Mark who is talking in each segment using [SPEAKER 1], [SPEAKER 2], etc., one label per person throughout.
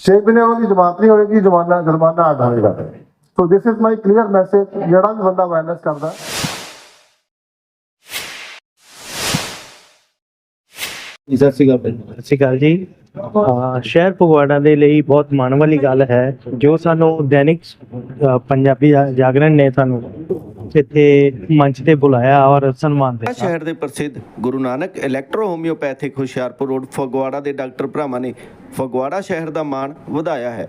[SPEAKER 1] 6 ਮਹੀਨੇ ਉਹਦੀ ਜ਼ਮਾਨਤ ਨਹੀਂ ਹੋਏਗੀ ਜੁਰਮਾਨਾ ਜੁਰਮਾਨਾ ਅੱਡ ਹੋਏਗਾ so this is my clear message ਜਿਹੜਾ ਵੀ ਬੰਦਾ ਵਾਇਲੈਂਸ ਕਰਦਾ।
[SPEAKER 2] ਜੀ ਸਤਿ ਸ਼੍ਰੀ ਅਕਾਲ।
[SPEAKER 3] ਸਤਿ ਸ਼੍ਰੀ ਅਕਾਲ ਜੀ। ਸ਼ਹਿਰ ਫਗਵਾੜਾ ਦੇ ਲਈ ਬਹੁਤ ਮਾਣ ਵਾਲੀ ਗੱਲ ਹੈ ਜੋ ਸਾਨੂੰ ਦੈਨਿਕ ਪੰਜਾਬੀ ਜਾਗਰਣ ਨੇ ਸਾਨੂੰ ਇੱਥੇ ਮੰਚ ਤੇ ਬੁਲਾਇਆ ਔਰ ਸਨਮਾਨ ਦਿੱਤਾ।
[SPEAKER 4] ਸ਼ਹਿਰ ਦੇ ਪ੍ਰਸਿੱਧ Guru Nanak electro homeopathic Hoshiarpur road Phagwara ਦੇ ਡਾਕਟਰ ਭਰਾਵਾਂ ਨੇ ਫਗਵਾੜਾ ਸ਼ਹਿਰ ਦਾ ਮਾਣ ਵਧਾਇਆ ਹੈ।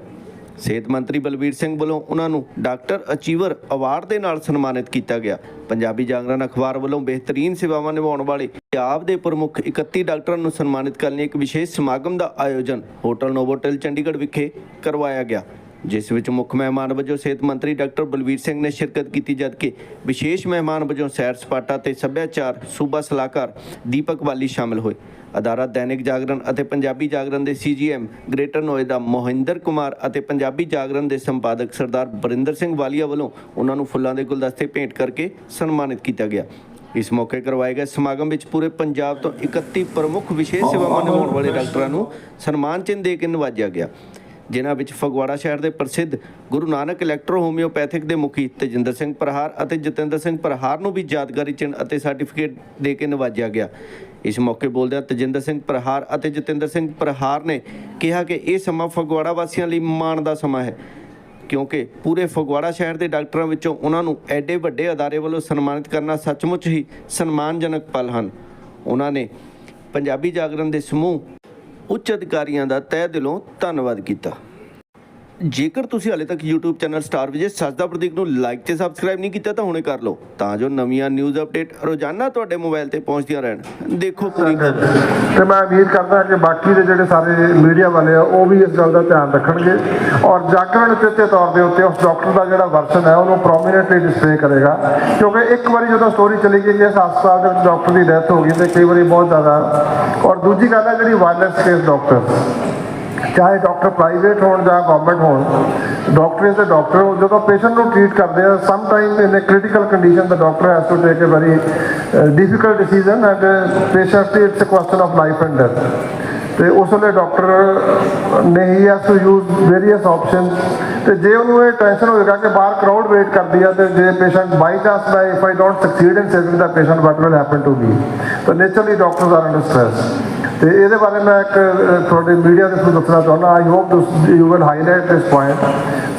[SPEAKER 4] ਸਿਹਤ ਮੰਤਰੀ ਬਲਬੀਰ ਸਿੰਘ ਵੱਲੋਂ ਉਹਨਾਂ ਨੂੰ ਡਾਕਟਰ ਅਚੀਵਰ ਅਵਾਰਡ ਦੇ ਨਾਲ ਸਨਮਾਨਿਤ ਕੀਤਾ ਗਿਆ। ਪੰਜਾਬੀ ਜਾਗਰਣ ਅਖਬਾਰ ਵੱਲੋਂ ਬਿਹਤਰੀਨ ਸੇਵਾਵਾਂ ਨਿਭਾਉਣ ਵਾਲੇ ਪੰਜਾਬ ਦੇ ਪ੍ਰਮੁੱਖ 31 ਡਾਕਟਰਾਂ ਨੂੰ ਸਨਮਾਨਿਤ ਕਰਨ ਲਈ ਇੱਕ ਵਿਸ਼ੇਸ਼ ਸਮਾਗਮ ਦਾ ਆਯੋਜਨ ਹੋਟਲ ਨੋਵੋਟਲ ਚੰਡੀਗੜ੍ਹ ਵਿਖੇ ਕਰਵਾਇਆ ਗਿਆ। ਜਿਸ ਵਿੱਚ ਮੁੱਖ ਮਹਿਮਾਨ ਵਜੋਂ ਸਿਹਤ ਮੰਤਰੀ ਡਾਕਟਰ ਬਲਵੀਰ ਸਿੰਘ ਨੇ ਸ਼ਿਰਕਤ ਕੀਤੀ, ਜਦਕਿ ਵਿਸ਼ੇਸ਼ ਮਹਿਮਾਨ ਵਜੋਂ ਸੈਰ ਸਪਾਟਾ ਤੇ ਸੱਭਿਆਚਾਰ ਸੂਬਾ ਸਲਾਹਕਾਰ ਦੀਪਕ ਵਾਲੀ ਸ਼ਾਮਲ ਹੋਏ। ਅਦਾਰਾ ਦੈਨਿਕ ਜਾਗਰਣ ਅਤੇ ਪੰਜਾਬੀ ਜਾਗਰਣ ਦੇ ਸੀਜੀਐਮ ਗ੍ਰੇਟਰ ਨੋਇਡਾ ਮੋਹਿੰਦਰ ਕੁਮਾਰ ਅਤੇ ਪੰਜਾਬੀ ਜਾਗਰਣ ਦੇ ਸੰਪਾਦਕ ਸਰਦਾਰ ਬਰਿੰਦਰ ਸਿੰਘ ਵਾਲੀਆ ਵੱਲੋਂ ਉਹਨਾਂ ਨੂੰ ਫੁੱਲਾਂ ਦੇ ਗੁਲਦਸਤੇ ਭੇਂਟ ਕਰਕੇ ਸਨਮਾਨਿਤ ਕੀਤਾ ਗਿਆ। ਇਸ ਮੌਕੇ ਕਰਵਾਏ ਗਏ ਸਮਾਗਮ ਵਿੱਚ ਪੂਰੇ ਪੰਜਾਬ ਤੋਂ 31 ਪ੍ਰਮੁੱਖ ਵਿਸ਼ੇਸ਼ ਸੇਵਾਵਾਂ ਨਿਭਾਉਣ ਵਾਲੇ ਡਾਕਟਰਾਂ ਨੂੰ ਸਨਮਾਨ ਚਿੰਨ੍ਹ ਦੇ ਕੇ ਨਵਾਜਿਆ ਗਿਆ। ਜਿਨ੍ਹਾਂ ਵਿੱਚ ਫਗਵਾੜਾ ਸ਼ਹਿਰ ਦੇ ਪ੍ਰਸਿੱਧ ਗੁਰੂ ਨਾਨਕ ਇਲੈਕਟ੍ਰੋ ਹੋਮਿਓਪੈਥਿਕ ਦੇ ਮੁਖੀ ਤੇਜਿੰਦਰ ਸਿੰਘ ਪ੍ਰਹਾਰ ਅਤੇ ਜਤਿੰਦਰ ਸਿੰਘ ਪ੍ਰਹਾਰ ਨੂੰ ਵੀ ਯਾਦਗਾਰੀ ਚਿੰਨ੍ਹ ਅਤੇ ਸਰਟੀਫਿਕੇਟ ਦੇ ਕੇ ਨਵਾਜਿਆ ਗਿਆ। ਇਸ ਮੌਕੇ ਬੋਲਦਿਆਂ ਤੇਜਿੰਦਰ ਸਿੰਘ ਪ੍ਰਹਾਰ ਅਤੇ ਜਤਿੰਦਰ ਸਿੰਘ ਪ੍ਰਹਾਰ ਨੇ ਕਿਹਾ ਕਿ ਇਹ ਸਮਾਂ ਫਗਵਾੜਾ ਵਾਸੀਆਂ ਲਈ ਮਾਣ ਦਾ ਸਮਾਂ ਹੈ, ਕਿਉਂਕਿ ਪੂਰੇ ਫਗਵਾੜਾ ਸ਼ਹਿਰ ਦੇ ਡਾਕਟਰਾਂ ਵਿੱਚੋਂ ਉਹਨਾਂ ਨੂੰ ਐਡੇ ਵੱਡੇ ਅਦਾਰੇ ਵੱਲੋਂ ਸਨਮਾਨਿਤ ਕਰਨਾ ਸੱਚਮੁੱਚ ਹੀ ਸਨਮਾਨਜਨਕ ਪਲ ਹਨ। ਉਹਨਾਂ ਨੇ ਪੰਜਾਬੀ ਜਾਗਰਣ ਦੇ ਸਮੂਹ ਉੱਚ ਅਧਿਕਾਰੀਆਂ ਦਾ ਤਹਿ ਦਿਲੋਂ ਧੰਨਵਾਦ ਕੀਤਾ। ਜੇਕਰ ਤੁਸੀਂ ਹਾਲੇ ਤੱਕ YouTube ਚੈਨਲ ਸਟਾਰ ਵਿਜੇ ਸੱਚ ਦਾ ਪ੍ਰਤੀਕ ਨੂੰ ਲਾਈਕ ਤੇ ਸਬਸਕ੍ਰਾਈਬ ਨਹੀਂ ਕੀਤਾ ਤਾਂ ਹੁਣੇ ਕਰ ਲਓ, ਤਾਂ ਜੋ ਨਵੀਆਂ ਨਿਊਜ਼ ਅਪਡੇਟ ਰੋਜ਼ਾਨਾ ਤੁਹਾਡੇ ਮੋਬਾਈਲ ਤੇ ਪਹੁੰਚਦੀਆਂ ਰਹਿਣ। ਦੇਖੋ ਪੂਰੀ ਖਬਰ
[SPEAKER 1] ਤੇ ਮੈਂ ਉਮੀਦ ਕਰਦਾ ਕਿ ਬਾਕੀ ਦੇ ਜਿਹੜੇ ਸਾਰੇ ਮੀਡੀਆ ਵਾਲੇ ਆ, ਉਹ ਵੀ ਇਸ ਗੱਲ ਦਾ ਧਿਆਨ ਰੱਖਣਗੇ। ਔਰ ਜਾਗਰਣ ਚਿੱਤੇ ਤੌਰ ਦੇ ਉੱਤੇ ਉਸ ਡਾਕਟਰ ਦਾ ਜਿਹੜਾ ਵਰਸ਼ਨ ਹੈ, ਉਹਨੂੰ ਪ੍ਰੋਮੀਨੈਂਟਲੀ ਡਿਸਪਲੇ ਕਰੇਗਾ। ਕਿਉਂਕਿ ਇੱਕ ਵਾਰੀ ਜਦੋਂ ਸਟੋਰੀ ਚਲੀ ਗਈ ਕਿ ਇਸ ਹਸਪਤਾਲ ਦੇ ਡਾਕਟਰ ਦੀ ਡੈਥ ਹੋ ਗਈ ਤੇ ਕਈ ਵਾਰੀ ਬਹੁਤ ਜ਼ਿਆਦਾ ਔਰ ਦੂਜੀ ਗੱਲ ਹੈ ਜਿਹੜੀ ਵਾਇਲੈਂਸ ਕੇਸ ਡਾਕਟਰ ਚਾਹੇ ਡਾਕਟਰ ਪ੍ਰਾਈਵੇਟ ਹੋਣ ਜਾਂ ਗਵਰਨਮੈਂਟ ਹੋਣ ਡਾਕਟਰ ਇਜ਼ ਅ ਡਾਕਟਰ ਜਦੋਂ ਪੇਸ਼ੈਂਟ ਨੂੰ ਟ੍ਰੀਟ ਕਰਦੇ ਆ some time in uh critical condition the doctor has to take uh very difficult decision and patient it's uh question of life and death ਤੇ ਉਸ ਵੇਲੇ doctor ਨੇ ਹੀ has to use various options ਤੇ ਜੇ ਉਹਨੂੰ ਇਹ ਟੈਨਸ਼ਨ ਹੋਏਗਾ ਕਿ ਬਾਹਰ ਕਰਾਊਡ ਵੇਟ ਕਰਦੀ ਆ, ਤੇ ਜੇ ਪੇਸ਼ੈਂਟ ਬਾਈ ਚਾਂਸ ਮੈਂ if I don't succeed in saving the patient what will happen to me ਤਾਂ naturally doctors are under stress ਤੇ ਇਹਦੇ ਬਾਰੇ ਮੈਂ ਇੱਕ ਤੁਹਾਡੇ ਮੀਡੀਆ ਦੇ ਥਰੂ ਦੱਸਣਾ ਚਾਹੁੰਦਾ। I hope you will highlight this point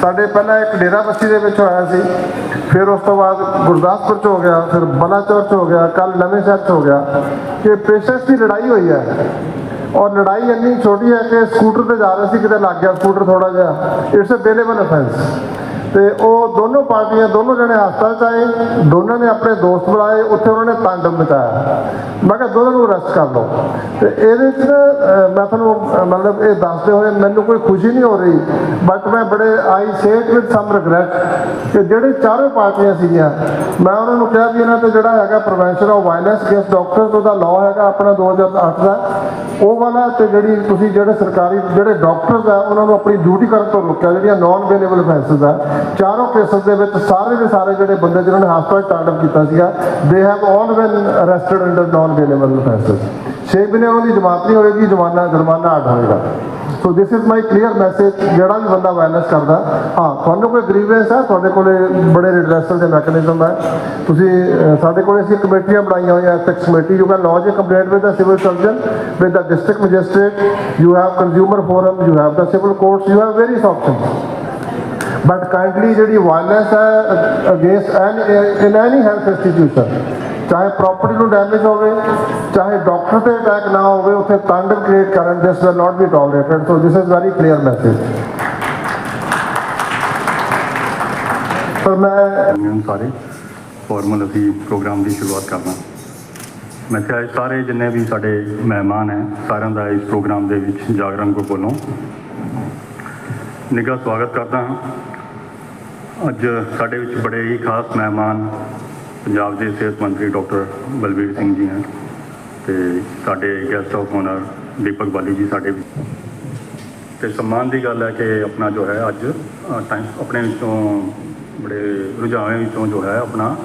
[SPEAKER 1] ਸਾਡੇ ਪਹਿਲਾਂ ਇੱਕ ਡੇਰਾ ਬੱਸੀ ਦੇ ਵਿੱਚ ਹੋਇਆ ਸੀ। ਫਿਰ ਉਸ ਤੋਂ ਬਾਅਦ ਗੁਰਦਾਸਪੁਰ ਚ ਹੋ ਗਿਆ, ਫਿਰ ਬਲਾਚੌਰ ਚ ਹੋ ਗਿਆ ਕੱਲ ਨਵੇਂ ਸ਼ਹਿਰ ਚ ਹੋ ਗਿਆ। ਕਿ ਪੇਸ਼ੈਂਟਸ ਦੀ ਲੜਾਈ ਹੋਈ ਹੈ। ਔਰ ਲੜਾਈ ਇੰਨੀ ਛੋਟੀ ਹੈ ਕਿ ਸਕੂਟਰ ਤੇ ਜਾ ਰਹੇ ਸੀ, ਕਿਤੇ ਲੱਗ ਗਿਆ ਸਕੂਟਰ ਥੋੜਾ ਜਿਹਾ। ਇਟਸ ਅ ਬੇਲੇਬਲ ਅਫੈਂਸ ਤੇ ਉਹ ਦੋਨੋਂ ਪਾਰਟੀਆਂ, ਦੋਨੋਂ ਜਣੇ ਹਸਪਤਾਲ ਚ ਆਏ, ਦੋਨਾਂ ਨੇ ਆਪਣੇ ਦੋਸਤ ਬੁਲਾਏ, ਉੱਥੇ ਉਹਨਾਂ ਨੇ ਤਾਂਡਵ ਮਚਾਇਆ। ਮੈਂ ਕਿਹਾ ਦੋਨਾਂ ਨੂੰ ਅਰੈਸਟ ਕਰ ਲਓ। ਤੇ ਇਹਦੇ ਚ ਮੈਂ ਤੁਹਾਨੂੰ ਮਤਲਬ ਇਹ ਦੱਸਦੇ ਹੋਏ ਮੈਨੂੰ ਕੋਈ ਖੁਸ਼ੀ ਨਹੀਂ ਹੋ ਰਹੀ ਬਟ ਮੈਂ ਬੜੇ I said with some regret ਕਿ ਜਿਹੜੇ ਚਾਰੋਂ ਪਾਰਟੀਆਂ ਸੀਗੀਆਂ, ਮੈਂ ਉਹਨਾਂ ਨੂੰ ਕਿਹਾ ਵੀ ਇਹਨਾਂ ਤੇ ਜਿਹੜਾ ਹੈਗਾ prevention of violence against doctors ਉਹਦਾ ਲਾਅ ਹੈਗਾ ਆਪਣਾ 2008 ਦਾ, ਉਹ ਵਾਲਾ ਤੇ ਜਿਹੜੀ ਤੁਸੀਂ ਜਿਹੜੇ ਸਰਕਾਰੀ, ਜਿਹੜੇ ਡਾਕਟਰਸ ਆ, ਉਹਨਾਂ ਨੂੰ ਆਪਣੀ ਡਿਊਟੀ ਕਰਨ ਤੋਂ ਰੋਕਿਆ, ਜਿਹੜੀਆਂ ਨਾਨ ਅਵੇਲੇਬਲ ਫੈਂਸਸ ਆ ਚਾਰੋਂ ਕੇਸਸ ਦੇ ਵਿੱਚ ਸਾਰੇ ਦੇ ਸਾਰੇ ਜਿਹੜੇ ਬੰਦੇ ਜਿਨ੍ਹਾਂ ਨੇ ਹਸਪਤਾਲ ਤਾਂਡਵ ਕੀਤਾ ਸੀਗਾ they have all been arrested under non available offences 6 ਮਹੀਨੇ ਉਹਨਾਂ ਦੀ ਜ਼ਮਾਨਤ ਨਹੀਂ ਹੋਏਗੀ ਜੁਰਮਾਨਾ ਜੁਰਮਾਨਾ ਅੱਡ ਹੋਏਗਾ। So this is my clear message ਜਿਹੜਾ ਵੀ ਬੰਦਾ ਵਾਇਲੈਂਸ ਕਰਦਾ, ਹਾਂ, ਤੁਹਾਨੂੰ ਕੋਈ ਗ੍ਰੀਵੈਂਸ ਹੈ, ਤੁਹਾਡੇ ਕੋਲੇ ਬੜੇ ਰਿਡਰੈਸਲ ਦੇ ਮੈਕੈਨਿਜ਼ਮ ਹੈ। ਤੁਸੀਂ ਸਾਡੇ ਕੋਲੇ ਅਸੀਂ ਕਮੇਟੀਆਂ ਬਣਾਈਆਂ ਹੋਈਆਂ ethics committee you can lodge uh complaint with the civil surgeon with the district magistrate you have consumer forum you have the civil courts you have various options but kindly ਜਿਹੜੀ violence ਹੈ against an in any health institution ਚਾਹੇ property ਨੂੰ damage ਹੋਵੇ, ਚਾਹੇ doctor ਤੇ attack ਨਾ ਹੋਵੇ, ਉੱਥੇ ਤਾਂਡਵ ਕ੍ਰੀਏਟ ਕਰਨ this will not be tolerated so this is very clear message ਪਰ ਮੈਂ
[SPEAKER 5] ਸਾਰੇ ਫਾਰਮਲ ਅਸੀਂ ਪ੍ਰੋਗਰਾਮ ਦੀ ਸ਼ੁਰੂਆਤ ਕਰਨਾ ਮੈਂ ਕਿਹਾ ਸਾਰੇ ਜਿੰਨੇ ਵੀ ਸਾਡੇ ਮਹਿਮਾਨ ਹੈ, ਸਾਰਿਆਂ ਦਾ ਇਸ ਪ੍ਰੋਗਰਾਮ ਦੇ ਵਿੱਚ ਜਾਗਰਣ ਗਰੁੱਪ ਵੱਲੋਂ ਨਿੱਘਾ ਸਵਾਗਤ ਕਰਦਾ ਹਾਂ। ਅੱਜ ਸਾਡੇ ਵਿੱਚ ਬੜੇ ਹੀ ਖਾਸ ਮਹਿਮਾਨ ਪੰਜਾਬ ਦੇ ਸਿਹਤ ਮੰਤਰੀ ਡਾਕਟਰ ਬਲਬੀਰ ਸਿੰਘ ਜੀ ਹਨ ਤੇ ਸਾਡੇ ਗੈਸਟ ਆਫ ਆਨਰ ਦੀਪਕ ਬਾਲੀ ਜੀ ਸਾਡੇ ਵਿੱਚ ਤੇ ਸਨਮਾਨ ਦੀ ਗੱਲ ਹੈ ਕਿ ਆਪਣਾ ਜੋ ਹੈ ਅੱਜ ਟਾਈਮ ਆਪਣੇ ਵਿੱਚੋਂ ਬੜੇ ਰੁਝਾਵੇਂ ਵਿੱਚੋਂ ਜੋ ਹੈ ਆਪਣਾ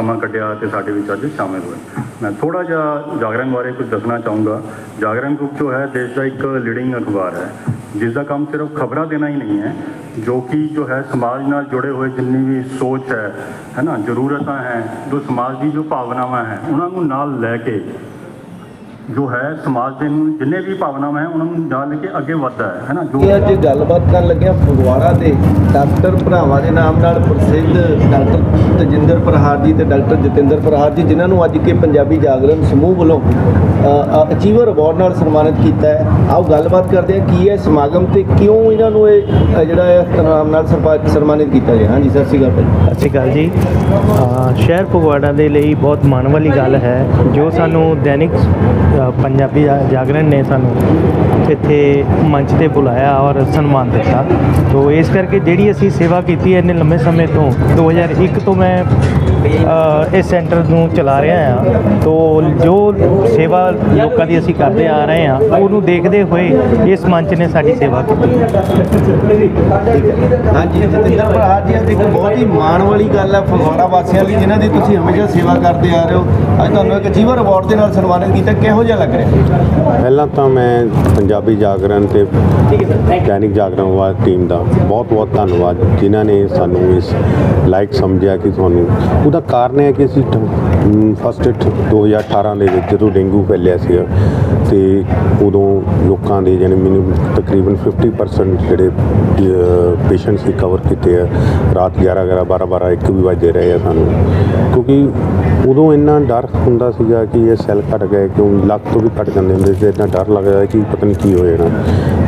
[SPEAKER 5] ਸਮਾਂ ਕੱਢਿਆ ਤੇ ਸਾਡੇ ਵਿੱਚ ਅੱਜ ਸ਼ਾਮਿਲ ਹੋਏ। ਮੈਂ ਥੋੜਾ ਜਿਹਾ ਜਾਗਰਣ ਬਾਰੇ ਕੁਝ ਦੱਸਣਾ ਚਾਹੂੰਗਾ। ਜਾਗਰਣ ਗਰੁੱਪ ਜੋ ਹੈ, ਦੇਸ਼ ਦਾ ਇੱਕ ਲੀਡਿੰਗ ਅਖਬਾਰ ਹੈ, ਜਿਸ ਦਾ ਕੰਮ ਸਿਰਫ ਖਬਰਾਂ ਦੇਣਾ ਹੀ ਨਹੀਂ ਹੈ, ਜੋ ਕਿ ਜੋ ਹੈ ਸਮਾਜ ਨਾਲ ਜੁੜੇ ਹੋਏ ਜਿੰਨੀ ਵੀ ਸੋਚ ਹੈ ਹੈ ਨਾ, ਜ਼ਰੂਰਤਾਂ ਹੈ, ਜੋ ਸਮਾਜ ਦੀ ਜੋ ਭਾਵਨਾਵਾਂ ਹੈ, ਉਹਨਾਂ ਨੂੰ ਨਾਲ ਲੈ ਕੇ ਜੋ ਹੈ ਸਮਾਜ ਦੇ ਨੂੰ ਜਿੰਨੇ ਵੀ ਭਾਵਨਾਵਾਂ ਹੈ ਉਹਨਾਂ ਨੂੰ ਲੈ ਕੇ ਅੱਗੇ ਵੱਧਦਾ ਹੈ ਹੈ ਨਾ? ਜੋ
[SPEAKER 4] ਇਹ ਅੱਜ ਗੱਲਬਾਤ ਕਰਨ ਲੱਗਿਆ ਫਗਵਾੜਾ ਦੇ ਡਾਕਟਰ ਭਰਾਵਾਂ ਦੇ ਨਾਮ ਨਾਲ ਪ੍ਰਸਿੱਧ ਡਾਕਟਰ ਤਜਿੰਦਰ ਪ੍ਰਹਾਰ ਜੀ ਤੇ ਡਾਕਟਰ ਜਤਿੰਦਰ ਪ੍ਰਹਾਰ ਜੀ ਜਿਨ੍ਹਾਂ ਨੂੰ ਅੱਜ ਕੇ ਪੰਜਾਬੀ ਜਾਗਰਣ ਸਮੂਹ ਵੱਲੋਂ ਅਚੀਵਰ ਅਵਾਰਡ ਨਾਲ ਸਨਮਾਨਿਤ ਕੀਤਾ ਹੈ। ਆਓ ਗੱਲਬਾਤ ਕਰਦੇ ਹਾਂ ਕੀ ਹੈ ਸਮਾਗਮ ਤੇ ਕਿਉਂ ਇਹਨਾਂ ਨੂੰ ਇਹ ਜਿਹੜਾ ਹੈ ਨਾਮ ਨਾਲ ਸਨਮਾਨਿਤ ਕੀਤਾ ਗਿਆ? ਹਾਂਜੀ ਸਤਿ ਸ਼੍ਰੀ ਅਕਾਲ ਭਾਈ।
[SPEAKER 3] ਸਤਿ ਸ਼੍ਰੀ ਅਕਾਲ ਜੀ। ਅ, ਸ਼ਹਿਰ ਫਗਵਾੜਾ ਦੇ ਲਈ ਬਹੁਤ ਮਾਣ ਵਾਲੀ ਗੱਲ ਹੈ ਜੋ ਸਾਨੂੰ ਦੈਨਿਕ ਪੰਜਾਬੀ ਜਾ- ਜਾਗਰਣ ਨੇ ਸਾਨੂੰ ਇੱਥੇ ਮੰਚ ਤੇ ਬੁਲਾਇਆ ਔਰ ਸਨਮਾਨ ਦਿੱਤਾ। ਤੋਂ ਇਸ ਕਰਕੇ ਜਿਹੜੀ ਅਸੀਂ ਸੇਵਾ ਕੀਤੀ ਹੈ ਇੰਨੇ ਲੰਮੇ ਸਮੇਂ ਤੋਂ 2001 ਤੋਂ ਮੈਂ ਇਸ ਸੈਂਟਰ ਨੂੰ ਚਲਾ ਰਿਹਾ ਹਾਂ। ਤੋਂ ਜੋ ਸੇਵਾ ਲੋਕਾਂ ਦੀ ਅਸੀਂ ਕਰਦੇ ਆ ਰਹੇ ਹਾਂ ਉਹਨੂੰ ਦੇਖਦੇ ਹੋਏ ਇਸ ਮੰਚ ਨੇ ਸਾਡੀ ਸੇਵਾ ਕੀਤੀ।
[SPEAKER 4] ਹਾਂਜੀ ਜਤਿੰਦਰ ਪ੍ਰਹਾਰ ਜੀ ਅੱਜ ਇੱਕ ਬਹੁਤ ਹੀ ਮਾਣ ਵਾਲੀ ਗੱਲ ਹੈ ਫਗਵਾੜਾ ਵਾਸੀਆਂ ਲਈ ਜਿਨ੍ਹਾਂ ਦੀ ਤੁਸੀਂ ਹਮੇਸ਼ਾ ਸੇਵਾ ਕਰਦੇ ਆ ਰਹੇ ਹੋ। ਅੱਜ ਤੁਹਾਨੂੰ ਇੱਕ ਅਚੀਵਰ ਅਵਾਰਡ ਦੇ ਨਾਲ ਸਨਮਾਨਿਤ ਕੀਤਾ ਕਿਹੋ ਜਿਹਾ ਲੱਗ ਰਿਹਾ?
[SPEAKER 6] ਪਹਿਲਾਂ ਤਾਂ ਮੈਂ ਪੰਜਾਬੀ ਜਾਗਰਣ ਤੇ ਦੈਨਿਕ ਜਾਗਰਣ ਵਾਲੀ ਟੀਮ ਦਾ ਬਹੁਤ-ਬਹੁਤ ਧੰਨਵਾਦ ਜਿਨ੍ਹਾਂ ਨੇ ਸਾਨੂੰ ਇਸ ਲਾਇਕ ਸਮਝਿਆ ਕਿ ਤੁਹਾਨੂੰ ਉਹਦਾ ਕਾਰਨ ਹੈ ਕਿ ਅਸੀਂ ਫਸਟ 2018 ਦੇ ਵਿੱਚ ਜਦੋਂ ਡੇਂਗੂ ਫੈਲਿਆ ਸੀ ਤੇ ਉਦੋਂ ਲੋਕਾਂ ਦੇ ਯਾਨੀ ਮੈਨੂੰ ਤਕਰੀਬਨ 50% ਜਿਹੜੇ ਪੇਸ਼ੈਂਟ ਸੀ ਕਵਰ ਕੀਤੇ ਆ। ਰਾਤ 11 11 12 12 1 ਵੀ ਵੱਜਦੇ ਰਹੇ ਆ ਸਾਨੂੰ। ਕਿਉਂਕਿ ਉਦੋਂ ਇੰਨਾ ਡਰ ਹੁੰਦਾ ਸੀਗਾ ਕਿ ਇਹ ਸੈੱਲ ਘਟ ਗਏ, ਕਿਉਂ ਲੱਖ ਤੋਂ ਵੀ ਘਟ ਜਾਂਦੇ ਹੁੰਦੇ ਸੀ, ਇੰਨਾ ਡਰ ਲੱਗਦਾ ਕਿ ਪਤਾ ਨਹੀਂ ਕੀ ਹੋ ਜਾਣਾ।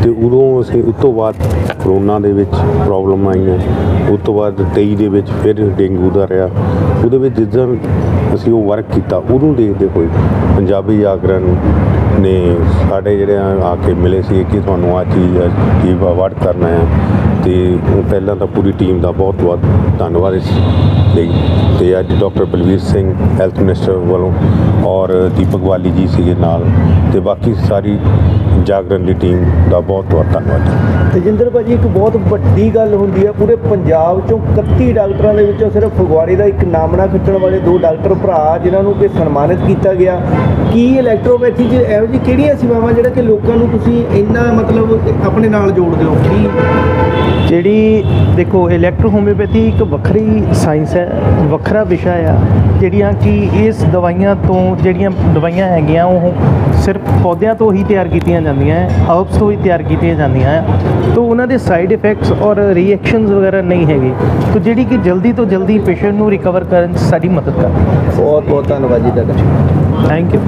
[SPEAKER 6] ਤੇ ਉਦੋਂ ਅਸੀਂ ਉਸ ਤੋਂ ਬਾਅਦ ਕਰੋਨਾ ਦੇ ਵਿੱਚ ਪ੍ਰੋਬਲਮ ਆਈਆਂ। ਉਸ ਤੋਂ ਬਾਅਦ 23 ਦੇ ਵਿੱਚ ਫਿਰ ਡੇਂਗੂ ਦਾ ਰਿਹਾ। ਉਹਦੇ ਵਿੱਚ ਜਿੱਦਾਂ ਅਸੀਂ ਉਹ ਵਰਕ ਕੀਤਾ, ਉਹਨੂੰ ਦੇਖਦੇ ਹੋਏ ਪੰਜਾਬੀ ਜਾਗਰਣ ਨੇ ਸਾਡੇ ਜਿਹੜੇ ਆ ਕੇ ਮਿਲੇ ਸੀ ਕਿ ਤੁਹਾਨੂੰ ਆ ਚੀਜ਼ ਕੀ ਅਵਾਰਡ ਕਰਨਾ ਹੈ ਤੇ ਪਹਿਲਾਂ ਤਾਂ ਪੂਰੀ ਟੀਮ ਦਾ ਬਹੁਤ ਬਹੁਤ ਧੰਨਵਾਦ ਇਸ ਲਈ। ਤੇ ਅੱਜ doctor Balbir Singh, health minister ਵੱਲੋਂ ਔਰ ਦੀਪਕ ਵਾਲੀ ਜੀ ਸੀਗੇ ਨਾਲ ਤੇ ਬਾਕੀ ਸਾਰੀ ਜਾਗਰਣ ਦੀ ਟੀਮ ਦਾ ਬਹੁਤ ਬਹੁਤ ਧੰਨਵਾਦ।
[SPEAKER 4] ਤੇਜਿੰਦਰ ਭਾਜੀ, ਇੱਕ ਬਹੁਤ ਵੱਡੀ ਗੱਲ ਹੁੰਦੀ ਹੈ ਪੂਰੇ ਪੰਜਾਬ ਚੋਂ 31 ਡਾਕਟਰਾਂ ਦੇ ਵਿੱਚੋਂ ਸਿਰਫ ਫਗਵਾੜੇ ਦਾ ਇੱਕ ਨਾਮਣਾ ਖੱਟਣ ਵਾਲੇ ਦੋ ਡਾਕਟਰ ਭਰਾ ਜਿਨ੍ਹਾਂ ਨੂੰ ਕਿ ਸਨਮਾਨਿਤ ਕੀਤਾ ਗਿਆ। ਕੀ ਇਲੈਕਟ੍ਰੋਪੈਥੀ 'ਚ ਇਹੋ ਜਿਹੀ ਕਿਹੜੀਆਂ ਸੇਵਾਵਾਂ ਜਿਹੜਾ ਕਿ ਲੋਕਾਂ ਨੂੰ ਤੁਸੀਂ ਇੰਨਾ ਮਤਲਬ ਆਪਣੇ ਨਾਲ ਜੋੜਦੇ ਹੋ? ਕੀ
[SPEAKER 3] ਜਿਹੜੀ ਦੇਖੋ ਇਲੈਕਟ੍ਰੋ ਹੋਮਿਓਪੈਥੀ ਇੱਕ ਵੱਖਰੀ ਸਾਇੰਸ ਹੈ ਵੱਖਰਾ ਵਿਸ਼ਾ ਆ ਜਿਹੜੀਆਂ ਕਿ ਇਸ ਦਵਾਈਆਂ ਤੋਂ ਜਿਹੜੀਆਂ ਦਵਾਈਆਂ ਹੈਗੀਆਂ ਉਹ ਸਿਰਫ ਪੌਦਿਆਂ ਤੋਂ ਹੀ ਤਿਆਰ ਕੀਤੀਆਂ ਜਾਂਦੀਆਂ ਹੈ ਹਰਬਸ ਤੋਂ ਹੀ ਤਿਆਰ ਕੀਤੀਆਂ ਜਾਂਦੀਆਂ ਹੈ ਤੋਂ ਉਹਨਾਂ ਦੇ ਸਾਈਡ ਇਫੈਕਟਸ ਔਰ ਰਿਐਕਸ਼ਨਸ ਵਗੈਰਾ ਨਹੀਂ ਹੈਗੇ ਤੋਂ ਜਿਹੜੀ ਕਿ ਜਲਦੀ ਤੋਂ ਜਲਦੀ ਪੇਸ਼ੈਂਟ ਨੂੰ ਰਿਕਵਰ ਕਰਨ 'ਚ ਸਾਡੀ ਮਦਦ ਕਰਦੀ ਹੈ
[SPEAKER 4] ਬਹੁਤ ਬਹੁਤ ਧੰਨਵਾਦ ਜੀ ਤੁਹਾਡਾ।
[SPEAKER 3] Thank you